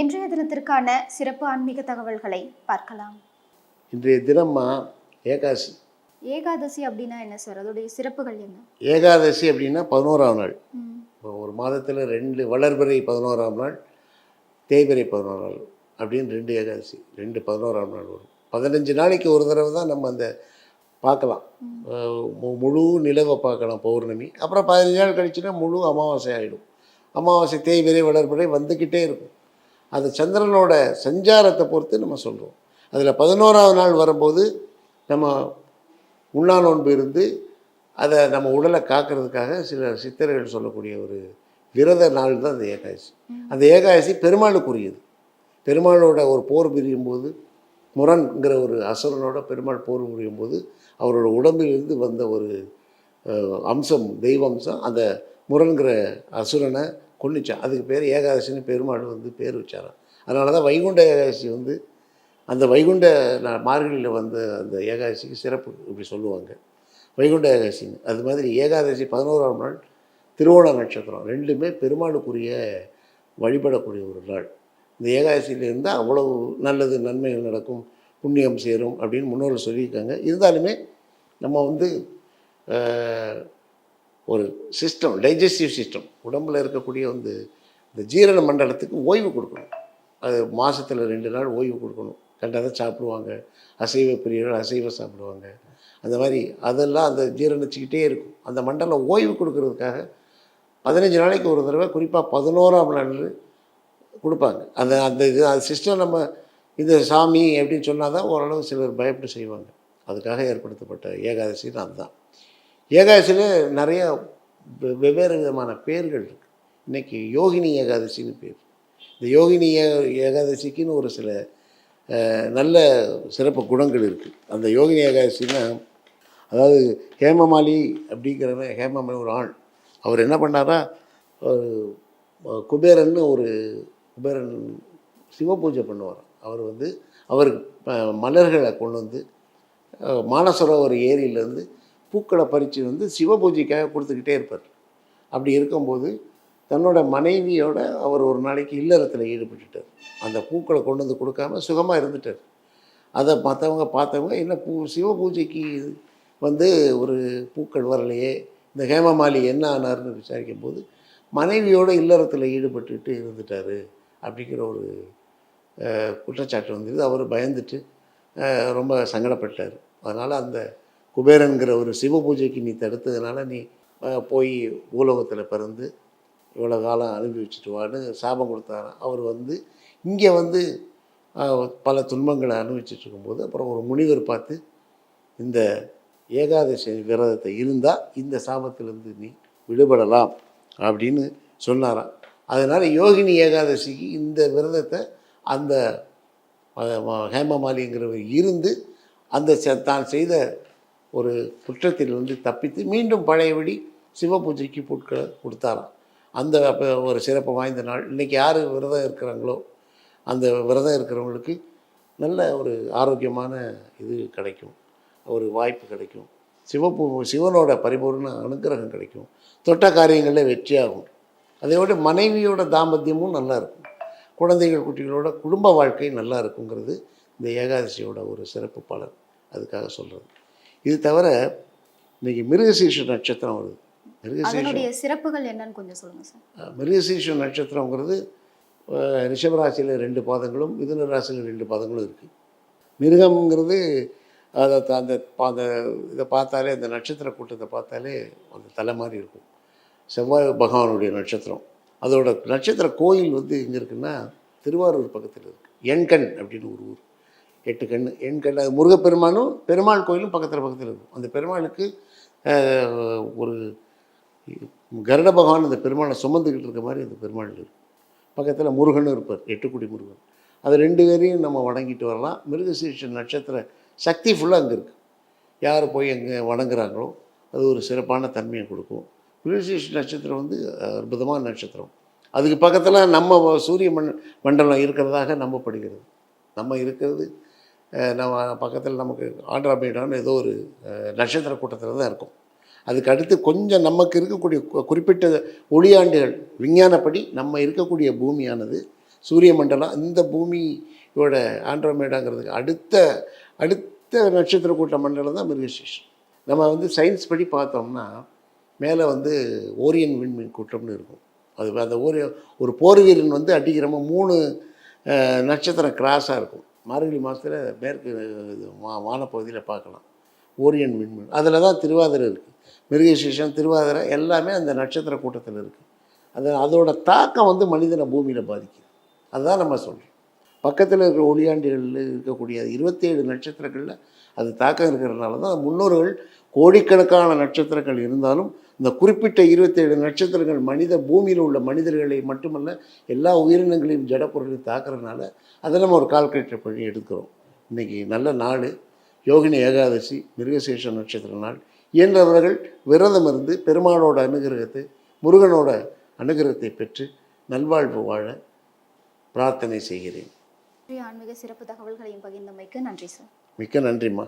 இன்றைய தினத்திற்கான சிறப்பு ஆன்மீக தகவல்களை பார்க்கலாம். இன்றைய தினம்மா ஏகாசி ஏகாதசி அப்படின்னா என்ன சார்? அதோடைய சிறப்புகள் என்ன? ஏகாதசி அப்படின்னா பதினோராம் நாள். இப்போ ஒரு மாதத்தில் ரெண்டு வளர்பிறை பதினோராம் நாள் தேய்பிறை பதினோராம் நாள் அப்படின்னு ரெண்டு ஏகாதசி ரெண்டு பதினோராம் நாள் வரும். பதினஞ்சு நாளைக்கு ஒரு தடவை தான் நம்ம அந்த பார்க்கலாம். முழு நிலவை பார்க்கலாம் பௌர்ணமி. அப்புறம் பதினஞ்சு நாள் கழிச்சுன்னா முழு அமாவாசை ஆகிடும் அமாவாசை தேய்பிறை வளர்பிறை வந்துக்கிட்டே இருக்கும். அது சந்திரனோட சஞ்சாரத்தை பொறுத்து நம்ம சொல்கிறோம் அதில் பதினோராவது நாள் வரும்போது நம்ம உண்ணா நோன்பு இருந்து அதை நம்ம உடலை காக்கிறதுக்காக சில சித்தர்கள் சொல்லக்கூடிய ஒரு விரத நாள் தான் அந்த ஏகாதசி. அந்த ஏகாதசி பெருமாளுக்குரியது. பெருமாளோட ஒரு போர் பிரியும் போது முரண்ங்கிற ஒரு அசுரனோட பெருமாள் போர் புரியும் போது அவரோட உடம்பிலிருந்து வந்த ஒரு அம்சம் தெய்வ அம்சம் அந்த முரண்கிற அசுரனை கொன்னுச்சான். அதுக்கு பேர் ஏகாதசின்னு பெருமாள் வந்து பேர் வச்சாராம். அதனால தான் வைகுண்ட ஏகாதசி வந்து அந்த வைகுண்ட நா- மார்கழியில் வந்த அந்த ஏகாதசிக்கு சிறப்பு இப்படி சொல்லுவாங்க. வைகுண்ட ஏகாதசின்னு. அது மாதிரி ஏகாதசி பதினோராம் நாள் திருவோண நட்சத்திரம். ரெண்டுமே பெருமாளுக்குரிய வழிபடக்கூடிய ஒரு நாள். இந்த ஏகாதசியில் இருந்தால் அவ்வளவு நல்லது நன்மைகள் நடக்கும் புண்ணியம் சேரும் அப்படின்னு முன்னோர்கள் சொல்லியிருக்காங்க. இருந்தாலுமே நம்ம வந்து ஒரு சிஸ்டம் டைஜஸ்டிவ் சிஸ்டம் உடம்பில் இருக்கக்கூடிய வந்து இந்த ஜீரண மண்டலத்துக்கு ஓய்வு கொடுக்கணும். அது மாதத்தில் ரெண்டு நாள் ஓய்வு கொடுக்கணும். கண்டதை சாப்பிடுவாங்க. அசைவ பிரியர்கள் அசைவம் சாப்பிடுவாங்க. அந்த மாதிரி அதெல்லாம் அந்த ஜீரணிச்சுக்கிட்டே இருக்கும். அந்த மண்டலம் ஓய்வு கொடுக்கறதுக்காக பதினஞ்சு நாளைக்கு ஒரு தடவை குறிப்பாக பதினோராம் நாள் கொடுப்பாங்க. அந்த அந்த இது அந்த சிஸ்டம் நம்ம இந்த சாமி அப்படின்னு சொன்னால் தான் ஓரளவு சிலர் பயப்பட்டு செய்வாங்க. அதுக்காக ஏற்படுத்தப்பட்ட ஏகாதசின்னு அதுதான். ஏகாதசியில் நிறைய வெ- வெவ்வேறு விதமான பேர்கள் இருக்குது இன்றைக்கி யோகினி ஏகாதசின்னு பேர். இந்த யோகினி ஏ ஏகாதசிக்குன்னு ஒரு சில நல்ல சிறப்பு குணங்கள் இருக்குது அந்த யோகினி ஏகாதசின்னா அதாவது ஹேமமாலி அப்படிங்கிறவன் ஹேமமாலி ஒரு ஆள். அவர் என்ன பண்ணாரா ஒரு குபேரன் குபேரன்னு ஒரு குபேரன் சிவ பூஜை பண்ணுவார். அவர் வந்து அவர் மலர்களை கொண்டு வந்து மானசரோவர் ஏரியிலேருந்து பூக்களை பறித்து வந்து சிவ பூஜைக்காக கொடுத்துக்கிட்டே இருப்பார். அப்படி இருக்கும்போது தன்னோட மனைவியோட அவர் ஒரு நாளைக்கு இல்லறத்தில் ஈடுபட்டுட்டார். அந்த பூக்களை கொண்டு வந்து கொடுக்காம சுகமாக இருந்துட்டார். அதை மற்றவங்க பார்த்தவங்க என்ன பூ சிவ பூஜைக்கு வந்து ஒரு பூக்கள் வரலையே இந்த ஹேமமாலி என்ன ஆனார்னு விசாரிக்கும் போது மனைவியோட இல்லறத்தில் ஈடுபட்டுட்டு இருந்துட்டார் அப்படிங்கிற ஒரு குற்றச்சாட்டு வந்தது அவர் பயந்துட்டு ரொம்ப சங்கடப்பட்டார். அதனால் அந்த குபேரன்கிற ஒரு சிவ பூஜைக்கு நீ தடுத்ததுனால நீ போய் பூலோகத்தில் பிறந்து இவ்வளோ காலம் அனுபவிச்சுட்டு வான்னு சாபம் கொடுத்தாராம். அவர் வந்து இங்கே வந்து பல துன்பங்களை அனுபவிச்சுட்டு இருக்கும்போது அப்புறம் ஒரு முனிவர் பார்த்து இந்த ஏகாதசி விரதத்தை இருந்தால் இந்த சாபத்திலேருந்து நீ விடுபடலாம் அப்படின்னு சொன்னாராம். அதனால் யோகினி ஏகாதசிக்கு இந்த விரதத்தை அந்த ஹேமமாலிங்கிறவர் இருந்து அந்த ச- தான் செய்த ஒரு குற்றத்திலிருந்து தப்பித்து மீண்டும் பழையபடி சிவ பூஜைக்கு பொருட்களை கொடுத்தாராம். அந்த அப்போ ஒரு சிறப்பு வாய்ந்த நாள். இன்றைக்கி யார் விரதம் இருக்கிறாங்களோ அந்த விரதம் இருக்கிறவங்களுக்கு நல்ல ஒரு ஆரோக்கியமான இது கிடைக்கும். ஒரு வாய்ப்பு கிடைக்கும். சிவப்பு சிவனோட பரிபூர்ண அனுகிரகம் கிடைக்கும். தொட்ட காரியங்களில் வெற்றியாகும். அதையோட மனைவியோட தாம்பத்தியமும் நல்லா இருக்கும். குழந்தைகள் குட்டிகளோட குடும்ப வாழ்க்கை நல்லா இருக்குங்கிறது இந்த ஏகாதசியோட ஒரு சிறப்பு பலன். அதுக்காக சொல்கிறது இது தவிர இன்னைக்கு மிருகசீஷ நட்சத்திரம் வருது. மிருகசீஷம் அதனுடைய சிறப்புகள் என்னன்னு கொஞ்சம் சொல்லுங்க சார். மிருகசீஷ நட்சத்திரங்கிறது ரிஷபராசியில் ரெண்டு பாதங்களும் மிதுன ராசியில் ரெண்டு பாதங்களும் இருக்குது மிருகம்ங்கிறது அதை அந்த அந்த இதை பார்த்தாலே அந்த நட்சத்திர கூட்டத்தை பார்த்தாலே அந்த தலை மாதிரி இருக்கும். செவ்வாய் பகவானுடைய நட்சத்திரம். அதோட நட்சத்திர கோயில் வந்து எங்கே இருக்குன்னா திருவாரூர் பக்கத்தில் இருக்குது எண்கண் அப்படின்னு ஒரு ஊர். எட்டு கண் எண்கண் அது முருகப்பெருமானும் பெருமாள் கோயிலும் பக்கத்தில் பக்கத்தில் இருக்கும். அந்த பெருமாளுக்கு ஒரு கருட பகவான் அந்த பெருமாளை சுமந்துக்கிட்டு இருக்க மாதிரி அந்த பெருமாள் இருக்கும் பக்கத்தில் முருகனும் இருப்பார். எட்டுக்குடி முருகன். அது ரெண்டு பேரையும் நம்ம வணங்கிட்டு வரலாம். மிருகசீர்ஷ நட்சத்திர சக்தி ஃபுல்லாக அங்கே இருக்குது யார் போய் அங்கே வணங்குறாங்களோ அது ஒரு சிறப்பான தன்மையை கொடுக்கும். மிருகசீர்ஷ நட்சத்திரம் வந்து அற்புதமான நட்சத்திரம். அதுக்கு பக்கத்தில் நம்ம சூரிய மண் மண்டலம் இருக்கிறதாக நம்பப்படுகிறது. நம்ம இருக்கிறது நம்ம பக்கத்தில் நமக்கு ஆண்ட்ராமேடான்னு ஏதோ ஒரு நட்சத்திர கூட்டத்தில் தான் இருக்கும். அதுக்கு அடுத்து கொஞ்சம் நமக்கு இருக்கக்கூடிய குறிப்பிட்ட ஒளியாண்டுகள் விஞ்ஞானப்படி நம்ம இருக்கக்கூடிய பூமியானது சூரிய மண்டலம் இந்த பூமியோட ஆண்ட்ரோமேடாங்கிறதுக்கு அடுத்த அடுத்த நட்சத்திர கூட்ட மண்டலம் தான் மிருகசீஷம் நம்ம வந்து சயின்ஸ் படி பார்த்தோம்னா மேலே வந்து ஓரியன் விண்மீன் கூட்டம்னு இருக்கும். அது அந்த ஓரிய ஒரு போர் வீரன் வந்து அடிக்கிறமோ மூணு நட்சத்திரம் கிராஸாக இருக்கும். மார்கழி மாதத்தில் மேற்கு இது மா வானப்பகுதியில் பார்க்கலாம். ஓரியன் விண்மீன். அதில் தான் திருவாதிரை இருக்குது மிருகசீஷம் திருவாதிரை எல்லாமே அந்த நட்சத்திர கூட்டத்தில் இருக்குது அது அதோட தாக்கம் வந்து மனிதனை பூமியில் பாதிக்குது. அதுதான் நம்ம சொல்கிறோம் பக்கத்தில் இருக்கிற ஒளியாண்டிகளில் இருக்கக்கூடிய இருபத்தேழு நட்சத்திரங்களில் அது தாக்கம் இருக்கிறதுனால தான் முன்னோர்கள் கோடிக்கணக்கான நட்சத்திரங்கள் இருந்தாலும் இந்த குறிப்பிட்ட இருபத்தேழு நட்சத்திரங்கள் மனித பூமியில் உள்ள மனிதர்களை மட்டுமல்ல எல்லா உயிரினங்களையும் ஜடப்பொருளையும் தாக்குறதுனால அதை நம்ம ஒரு கால்குலேட்டர் பண்ணி எடுக்கிறோம். இன்றைக்கி நல்ல நாள். யோகினி ஏகாதசி மிருகசேஷ நட்சத்திர நாள். இயன்றவர்கள் விரதம் இருந்து பெருமாளோட அனுகிரகத்தை முருகனோட அனுகிரகத்தை பெற்று நல்வாழ்வு வாழ பிரார்த்தனை செய்கிறேன். ஆன்மீக சிறப்பு தகவல்களையும் பகிர்ந்தமைக்கு நன்றி சார். மிக்க நன்றிம்மா.